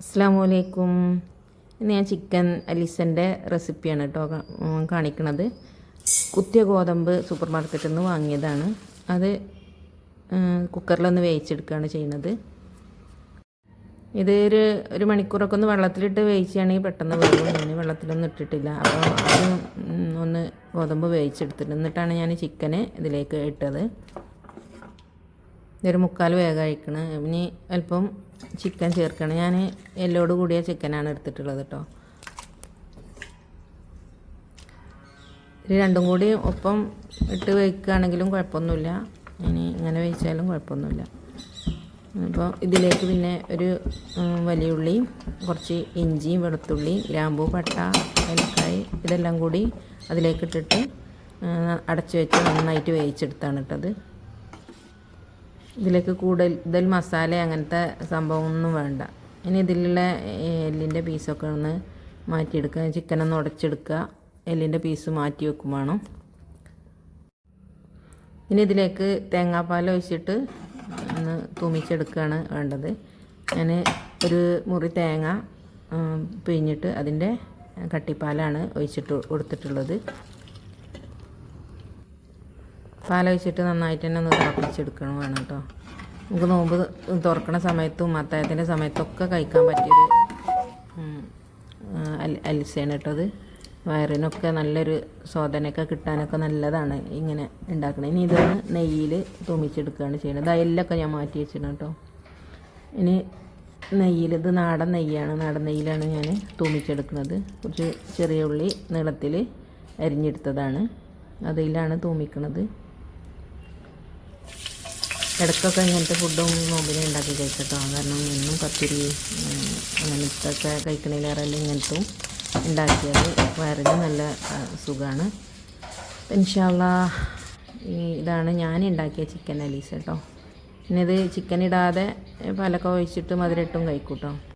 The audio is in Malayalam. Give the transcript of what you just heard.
അസ്സാമു അലൈക്കും. ഇന്ന് ഞാൻ ചിക്കൻ അലിസന്റെ റെസിപ്പിയാണ് കേട്ടോ കാണിക്കണത്. കുത്തിയ ഗോതമ്പ് സൂപ്പർ മാർക്കറ്റിൽ നിന്ന് വാങ്ങിയതാണ്. അത് കുക്കറിലൊന്ന് വേവിച്ചെടുക്കുകയാണ് ചെയ്യുന്നത്. ഇത് ഒരു ഒരു മണിക്കൂറൊക്കെ ഒന്ന് വെള്ളത്തിലിട്ട് വേവിക്കുകയാണെങ്കിൽ പെട്ടെന്ന് വേവും. ഞാൻ വെള്ളത്തിലൊന്നും ഇട്ടിട്ടില്ല. അപ്പോൾ അത് ഒന്ന് ഗോതമ്പ് വേവിച്ചെടുത്തിട്ട് എന്നിട്ടാണ് ഞാൻ ചിക്കനെ ഇതിലേക്ക് ഇട്ടത്. ഇതൊരു മുക്കാൽ വേഗം ഇനി അല്പം ചിക്കൻ ചേർക്കണം. ഞാൻ എല്ലോട് കൂടിയ ചിക്കനാണ് എടുത്തിട്ടുള്ളത് കേട്ടോ രണ്ടും കൂടി ഒപ്പം ഇട്ട് വയ്ക്കുകയാണെങ്കിലും കുഴപ്പമൊന്നുമില്ല. ഇനി ഇങ്ങനെ വേവിച്ചാലും കുഴപ്പമൊന്നുമില്ല. അപ്പോൾ ഇതിലേക്ക് പിന്നെ ഒരു വലിയ ഉള്ളി കുറച്ച് ഇഞ്ചിയും വെളുത്തുള്ളി ഗ്രാമ്പൂ പട്ട ഏലക്കായ് ഇതെല്ലാം കൂടി അതിലേക്ക് ഇട്ടിട്ട് അടച്ചു വെച്ച് നന്നായിട്ട് വേവിച്ചെടുത്താണ് ഇട്ടത് ഇതിലേക്ക് കൂടുതൽ മസാല അങ്ങനത്തെ സംഭവമൊന്നും വേണ്ട. ഇനി ഇതിലുള്ള എല്ലിന്റെ പീസൊക്കെ ഒന്ന് മാറ്റിയെടുക്കുക. ചിക്കനൊന്ന് ഉടച്ചെടുക്കുക. എല്ലിന്റെ പീസ് മാറ്റി വെക്കും വേണം. ഇനി ഇതിലേക്ക് തേങ്ങാപ്പാൽ ഒഴിച്ചിട്ട് ഒന്ന് തൂമിച്ചെടുക്കുകയാണ് വേണ്ടത്. ഞാൻ ഒരു മുറി തേങ്ങ പിഴിഞ്ഞിട്ട് അതിന്റെ കട്ടിപ്പാലാണ് ഒഴിച്ചിട്ട് കൊടുത്തിട്ടുള്ളത്. പാലൊഴിച്ചിട്ട് നന്നായിട്ട് തന്നെ ഒന്ന് തിളപ്പിച്ചെടുക്കണം വേണം കേട്ടോ. നമുക്ക് നോമ്പ് തുറക്കണ സമയത്തും അത്തായത്തിന്റെ സമയത്തൊക്കെ കഴിക്കാൻ പറ്റിയൊരു അത് അൽസയാണ് കേട്ടത് വയറിനൊക്കെ നല്ലൊരു സ്വാധനമൊക്കെ കിട്ടാനൊക്കെ നല്ലതാണ് ഇങ്ങനെ ഉണ്ടാക്കുന്നത് ഇനി ഇതൊന്ന് നെയ്യിൽ തുമിച്ചെടുക്കുകയാണ് ചെയ്യുന്നത്. അയലൊക്കെ ഞാൻ മാറ്റി വെച്ചിട്ടുണ്ട് കേട്ടോ. ഇനി നെയ്യിൽ ഇത് നാടൻ നെയ്യാണ്. നാടൻ നെയ്യിലാണ് ഞാൻ തൂമിച്ചെടുക്കുന്നത്. കുറച്ച് ചെറിയ ഉള്ളി നീളത്തിൽ അരിഞ്ഞെടുത്തതാണ്. അതിലാണ് തൂമിക്കുന്നത് ഇടയ്ക്കൊക്കെ ഇങ്ങനത്തെ ഫുഡും നോമ്പിനെ ഉണ്ടാക്കി കഴിക്കട്ടോ കാരണം എന്നും കത്തിരി അങ്ങനത്തെ ഒക്കെ കഴിക്കണേലേറെല്ലാം ഇങ്ങനത്തും ഉണ്ടാക്കിയത്. വയറിന് നല്ല സുഖമാണ് ഇൻഷാല്ല ഇതാണ് ഞാൻ ഉണ്ടാക്കിയ ചിക്കൻ അലീസ് കേട്ടോ. പിന്നെ ഇത് ചിക്കൻ ഇടാതെ പാലൊക്കെ ഒഴിച്ചിട്ട് മധുരട്ടും കഴിക്കൂട്ടോ.